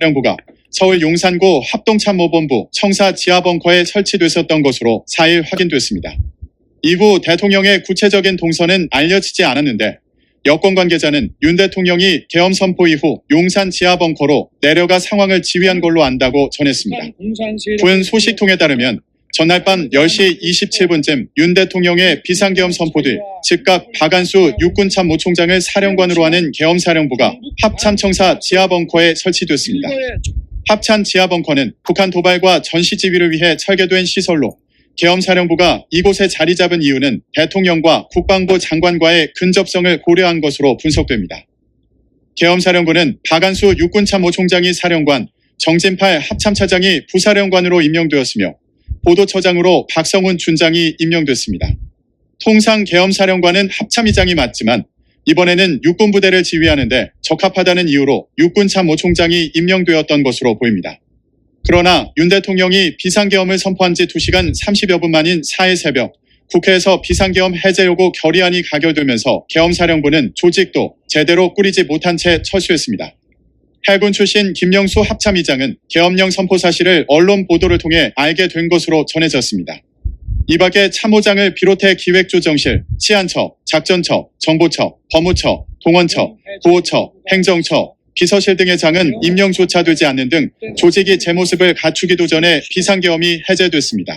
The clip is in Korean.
경사령부가 서울 용산구 합동참모본부 청사 지하벙커에 설치됐었던 것으로 4일 확인됐습니다. 이후 대통령의 구체적인 동선은 알려지지 않았는데 여권 관계자는 윤 대통령이 계엄 선포 이후 용산 지하 벙커로 내려가 상황을 지휘한 걸로 안다고 전했습니다. 군 소식통에 따르면 전날 밤 10시 27분쯤 윤 대통령의 비상계엄 선포 뒤 즉각 박안수 육군참모총장을 사령관으로 하는 계엄사령부가 합참청사 지하벙커에 설치됐습니다. 합참 지하벙커는 북한 도발과 전시지휘를 위해 설계된 시설로 계엄사령부가 이곳에 자리 잡은 이유는 대통령과 국방부 장관과의 근접성을 고려한 것으로 분석됩니다. 계엄사령부는 박안수 육군참모총장이 사령관, 정진팔 합참차장이 부사령관으로 임명되었으며 보도처장으로 박성훈 준장이 임명됐습니다. 통상 계엄사령관은 합참의장이 맞지만 이번에는 육군부대를 지휘하는데 적합하다는 이유로 육군참모총장이 임명되었던 것으로 보입니다. 그러나 윤 대통령이 비상계엄을 선포한 지 2시간 30여 분 만인 4일 새벽 국회에서 비상계엄 해제 요구 결의안이 가결되면서 계엄사령부는 조직도 제대로 꾸리지 못한 채 철수했습니다. 해군 출신 김영수 합참의장은 계엄령 선포 사실을 언론 보도를 통해 알게 된 것으로 전해졌습니다. 이 밖에 참모장을 비롯해 기획조정실, 치안처, 작전처, 정보처, 법무처, 동원처, 구호처, 행정처, 비서실 등의 장은 임명조차 되지 않는 등 조직이 제 모습을 갖추기도 전에 비상계엄이 해제됐습니다.